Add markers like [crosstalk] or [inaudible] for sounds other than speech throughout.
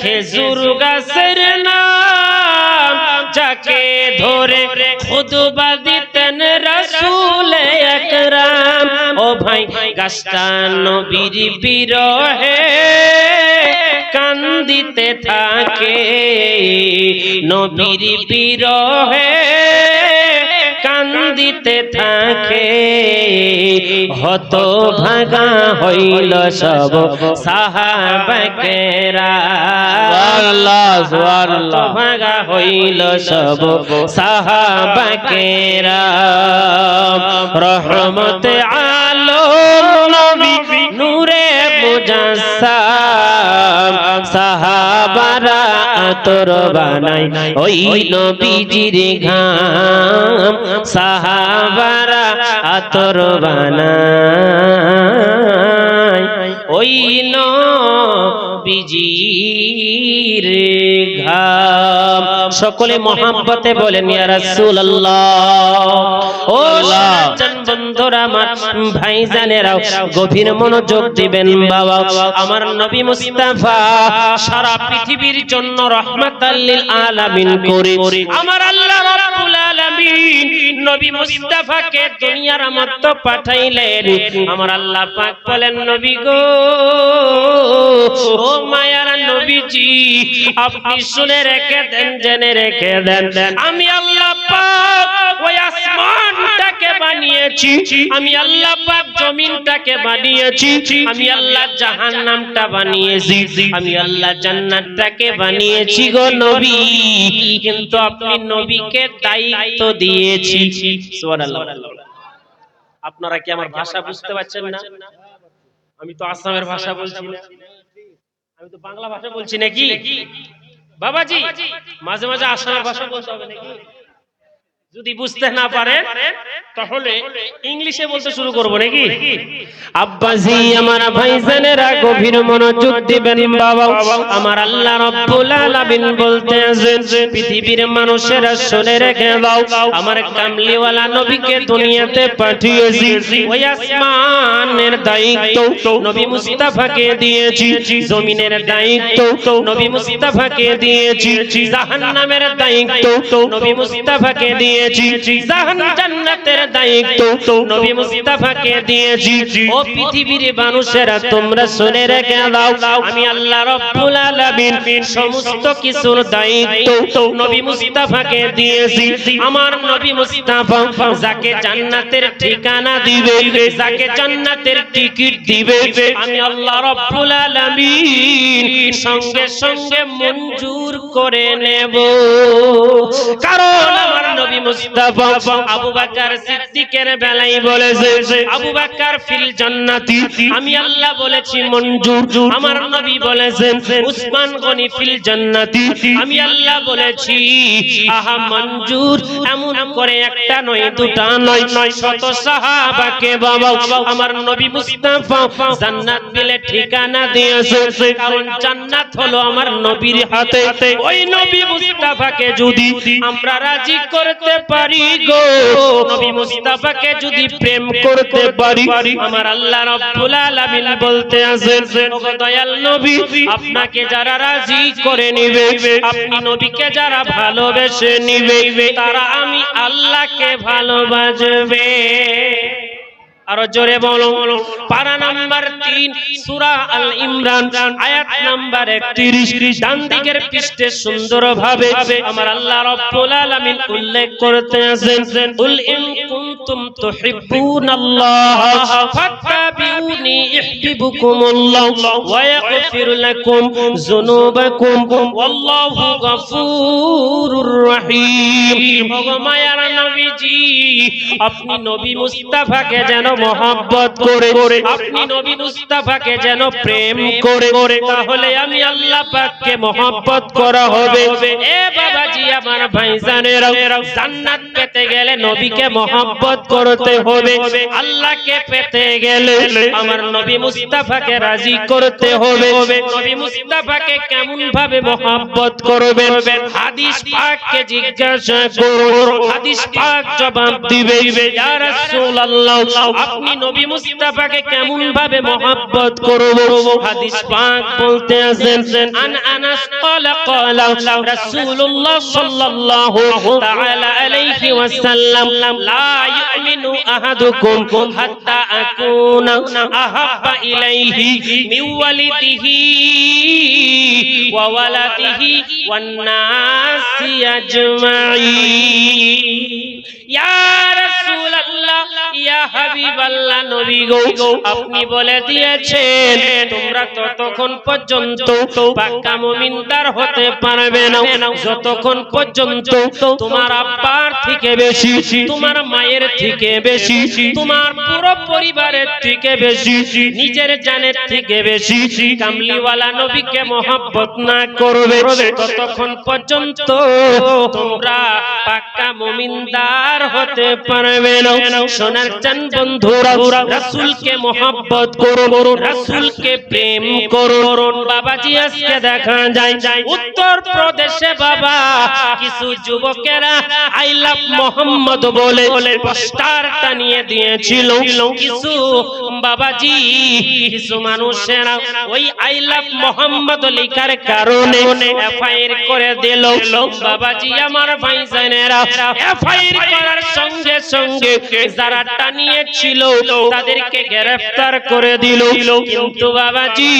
খেজুর গাছের নাম, যাকে ধরে খুদবা দিতেন রাসূল একরাম। ও ভাই, গাছটা নবীর বিরহে কান্দিতে থাকে। নবীর বিরহে কান্দিতে থাকে। হত ভাগা হইল সব সাহাবাকেরা। ভাগা হইল সব সাহাবাকেরা। রহমতে আলম আতর বানাই। ওই নবীজির ঘাম সাহাবারা আতর বানাই ওই নবীজির ঘাম। সকলে মহাব্বতে বলেন ইয়া রাসূলুল্লাহ ও সজ্জন বন্ধুরা, আমার গভীর মনোযোগ দিবেন, বাবা। আমার নবী মুস্তাফা সারা পৃথিবীর জন্য রহমাতাল লিল আলামিন করে আমার আল্লাহ নবী মুস্তাফাকে দুনিয়ার মধ্যে পাঠাইলেন। আমার আল্লাহ পাক বলেন, নবী গো, ও মায়ার নবীজি, আপনি শুনে রেখে দেন, জেনে রেখে দেন। আমি আল্লাহ পাক ওই আসমানটাকে আমি আল্লাহ পাক জমিনটাকে বানিয়েছি। আমি আল্লাহ জাহান্নামটা বানিয়েছি। আমি আল্লাহ জান্নাতটাকে বানিয়েছি গো নবী। কিন্তু আপনি নবীকে দায়িত্ব দিয়েছি। সুবহানাল্লাহ। আপনারা কি আমার ভাষা বুঝতে পারছেন না? আমি তো আসামের ভাষা বলছি না। আমি তো বাংলা ভাষা বলছি নাকি? বাবাজি, মাঝে মাঝে আসামের ভাষা বলতে হবে নাকি? যদি বুঝতে না পারে, তাহলে ইংলিশে বলতে শুরু করব নাকি? আব্বাজি, আমার ভাইজানেরা গভীর মনোযোগ দিবেন বাবা আমার আল্লাহ রব্বুল আলামিন বলতে আছেন পৃথিবীর মানুষেরা শুনে রেখে দাও, আমার কামলিওয়ালা নবীকে দুনিয়াতে পাঠিয়েছি, ওই আসমানের দায়িত্ব নবী মুস্তাফাকে দিয়েছি, জমিনের দায়িত্ব নবী মুস্তাফাকে দিয়েছি, জাহান্নামের দায়িত্ব নবী মুস্তাফাকে দিয়েছি। জাহান জান্নাতের দায়িত্ব নবী মুস্তাফাকে দিয়েছি। ও পৃথিবীর মানুষেরা, তোমরা শুনে রেখে দাও, আমি আল্লাহ রাব্বুল আলামিন সমস্ত কিছুর দায়িত্ব নবী মুস্তাফাকে দিয়েছি। আমার নবী মুস্তাফা যাকে জান্নাতের ঠিকানা দিবে, যাকে জান্নাতের টিকিট দিবে, আমি আল্লাহ রাব্বুল আলামিন সঙ্গে সঙ্গে মঞ্জুর করে নেব। কারণ নবী মুস্তাফা আবু বকর সিদ্দিকের বেলায় বলেছে, আবু বকর ফিল জান্নাতি। আমি আল্লাহ বলেছি, মঞ্জুর। আমার নবী বলেছেন, উসমান গনি ফিল জান্নাতি। আমি আল্লাহ বলেছি, আহা, মঞ্জুর। এমন করে একটা নয়, দুটা নয় নয় শত সাহাবাকে বাবা, আমার নবী মুস্তাফা জান্নাত দিলে ঠিকানা দিয়েছে, কারণ জান্নাত হলো আমার নবীর হাতে। ওই নবী মুস্তাফাকে যদি আমরা রাজি করতে পারি গো। নবী মুস্তাফাকে যদি প্রেম করতে পারি, আমার আল্লাহ রাব্বুল আলামিন বলতে আছেন দয়াল নবী, আপনাকে যারা রাজি করে নিবে, আপনি নবীকে যারা ভালোবেসে নিবে, তারা আমি আল্লাহকে ভালোবাসবে। আরও জোরে বলো। পারা নাম্বার তিন, সুরা আল ইমরান, আয়াত নাম্বার একত্রিশ ডান দিকের পৃষ্ঠে সুন্দর ভাবে আমার আল্লাহ রব্বুল আলামিন উল্লেখ করতে আছেন, উল ইন কুনতুম তুহিব্বুনাল্লাহ, ফাত্তাবিউনি ইহবিবুকুমুল্লাহ ওয়া লাকুম যুনুবাকুম, ওয়াল্লাহু রহিম। নবীজি, আপনি নবী মুস্তাফাকে যেন মহব্বত করে, আপনি নবী মুস্তাফাকে যেন প্রেম করে, তাহলে আমি আল্লাহ পাককে মহব্বত করা হবে। এ বাবাজি, আমার ভাইজানেরা জান্নাত পেতে গেলে নবীকে মহব্বত মহব্বত করতে হবে। আল্লাহকে পেতে গেলে আমার নবী মুস্তাফাকে রাজি করতে হবে। নবী মুস্তাফাকে কেমন ভাবে মহব্বত করবে হাদিস পাককে জিজ্ঞাসা করুন। হাদিস পাক জবাব দিবে, ইয়া রাসূলুল্লাহ, আপনি নবী মুস্তাফাকে কেমন ভাবে মহব্বত করব? হাদিস পাক বলতে আছেন আন আনাস ক্বালা ক্বালা রাসূলুল্লাহ সাল্লাল্লাহু তাআলা আলাইহি ওয়াসাল্লাম, লা يؤمن احدكم حتى اكون احب اليه من ولده وولده والناس اجمعين আপনি বলে দিয়েছেন, তোমরা ততক্ষণ পর্যন্ত পাক্কা মুমিনদার হতে পারবে না। যতক্ষণ পর্যন্ত তোমার আব্বার থেকে বেশি, তোমার মায়ের থেকে বেশি, তোমার পুরো পরিবারের থেকে বেশি, নিজের জানের থেকে বেশি, কামলিওয়ালা নবীকে মহব্বত না করবে। ততক্ষণ পর্যন্ত তোমরা পাক্কা মুমিনদার হতে পারবে না। সোনার চান বন্ধুরা রাসূলকে মহব্বত করুন, রাসূলকে প্রেম করুন। বাবাজি আজকে দেখা যায়, উত্তর প্রদেশে বাবা, কিছু যুবকেরা আই লাভ মোহাম্মদ বলে পোস্টার টানিয়ে দিয়েছিল। কিছু বাবাজি, কিছু মানুষেরা ওই আই লাভ মোহাম্মদ লেখার কারণে এফআইআর করে দিল। বাবাজি আমার ভাইজানেরা, এফআইআর করার সঙ্গে সঙ্গে যারা টানিয়েছিল তাদেরকে গ্রেফতার করে দিল। কিন্তু বাবাজি,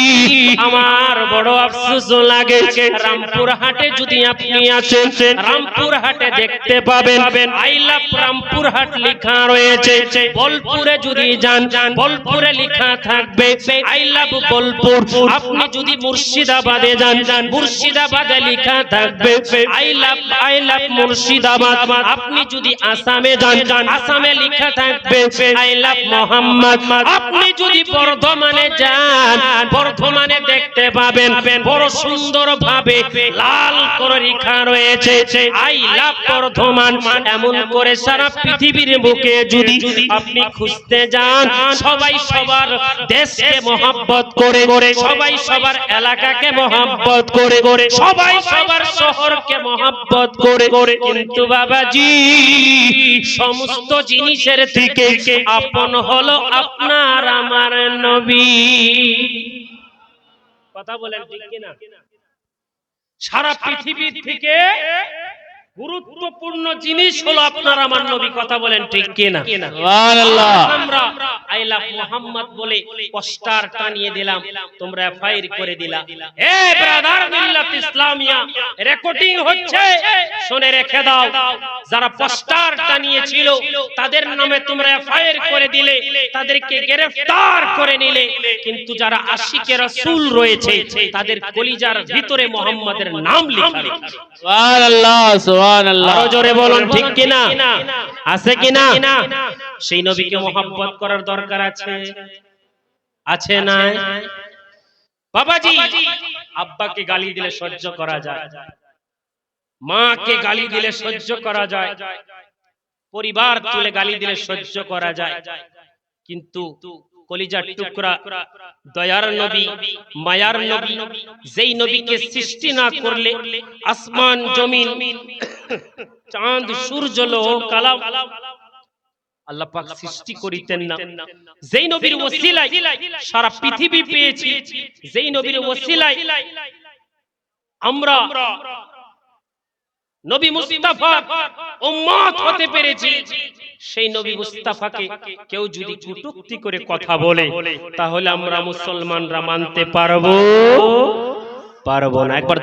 আমার বড় আফসোস লাগে। রামপুর হাটে যদি আপনি আসেন, রামপুর হাটে দেখতে পাবেন। আই লাভ রামপুর হাট লেখা রয়েছে। বোলপুরে যদি যান, বোলপুরে লেখা থাকবে। I love Bolpur. আপনি যদি মুর্শিদাবাদে যান, মুর্শিদাবাদে লেখা থাকবে। I love I love Murshidabad. আপনি যদি আসামে যান, আসামে লেখা থাকবে। আই লাভ মোহাম্মদ আপনি যদি বর্ধমানে যান বর্ধমানে দেখতে পাবেন বড় সুন্দর ভাবে লাল করে লেখা রয়েছে। I love Bardhaman. এমন করে সারা পৃথিবীর বুকে যদি আপনি খুঁজতে যান সবাই সবার দেশকে মহাব্বত করে করে সবাই সবার এলাকাকে মহাব্বত করে করে সবাই সবার শহরকে মহাব্বত করে। করে। কিন্তু বাবাজি সমস্ত জিনিসের থেকে আপন হলো আপনার আমার নবী। কথা বলেন ঠিক কিনা? সারা পৃথিবী থেকে গুরুত্বপূর্ণ জিনিস হলো আপনার আমার নবী। কথা বলেন ঠিক কিনা? সুবহানাল্লাহ। আমরা আই লাভ মোহাম্মদ বলে পোস্টার টানিয়ে দিলাম। তোমরা করে দিলা। এ ব্রাদার মিল্লাত ইসলামিয়া রেকর্ডিং হচ্ছে। শুনে রেখে দাও যারা পোস্টার টানিয়েছিল তাদের নামে তোমরা করে দিলে তাদেরকে গ্রেফতার করে নিলে। কিন্তু যারা আশিকে রাসূল রয়েছে তাদের কলিজার ভিতরে মোহাম্মদের নাম লেখা সুবহানাল্লাহ সুবহানাল্লাহ। আরও জোরে বলুন ঠিক কিনা? আছে কিনা? সেই নবীকে মোহাব্বত করার দরকার আছে। আছে না বাবাজি আব্বাকে গালি দিলে সহ্য করা যায়। মাকে গালি দিলে সহ্য করা যায়। পরিবার তুলে গালি দিলে সহ্য করা যায়। কিন্তু কলিজার টুকরা দয়ার নবী মায়ার নবী যেই নবীকে সৃষ্টি না করলে আসমান জমিন [coughs] চাঁদ সূর্য লোহ কালাম আল্লাহ পাক সৃষ্টি করিতেন না। যেই নবীর ওসিলায় সারা পৃথিবী পেয়েছি যেই নবীর ওসিলায় আমরা নবী মুস্তাফা উম্মত হতে পেরেছি। সেই নবী মুস্তাফাকে কেউ যদি কটূক্তি করে কথা বলে তাহলে আমরা মুসলমানরা মানতে পারব? পারব। না একবার